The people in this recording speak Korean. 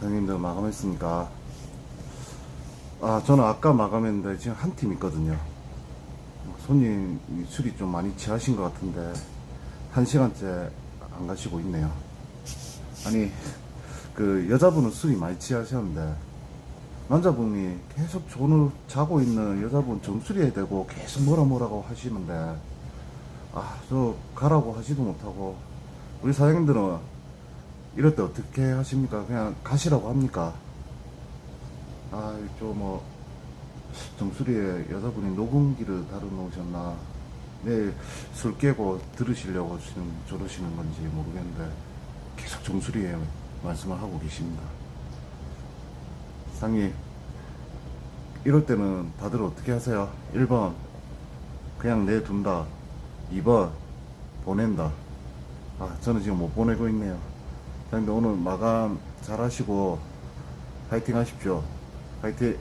사장님들 마감했습니까? 아, 저는 아까 마감했는데 지금 한 팀 있거든요. 손님 술이 좀 많이 취하신 것 같은데, 한 시간째 안 가시고 있네요. 아니, 그 여자분은 술이 많이 취하셨는데, 남자분이 계속 존을 자고 있는 여자분 정수리에 대고 계속 뭐라 뭐라고 하시는데, 아, 저 가라고 하지도 못하고, 우리 사장님들은 이럴 때 어떻게 하십니까? 그냥 가시라고 합니까? 아, 저뭐 정수리에 여자분이 녹음기를 달아놓으셨나? 내일 술 깨고 들으시려고 지금 저러시는 건지 모르겠는데 계속 정수리에 말씀을 하고 계십니다. 상님, 이럴 때는 다들 어떻게 하세요? 1번, 그냥 내둔다. 2번, 보낸다. 아, 저는 지금 못 보내고 있네요. 근데 오늘 마감 잘 하시고, 파이팅 하십시오. 파이팅!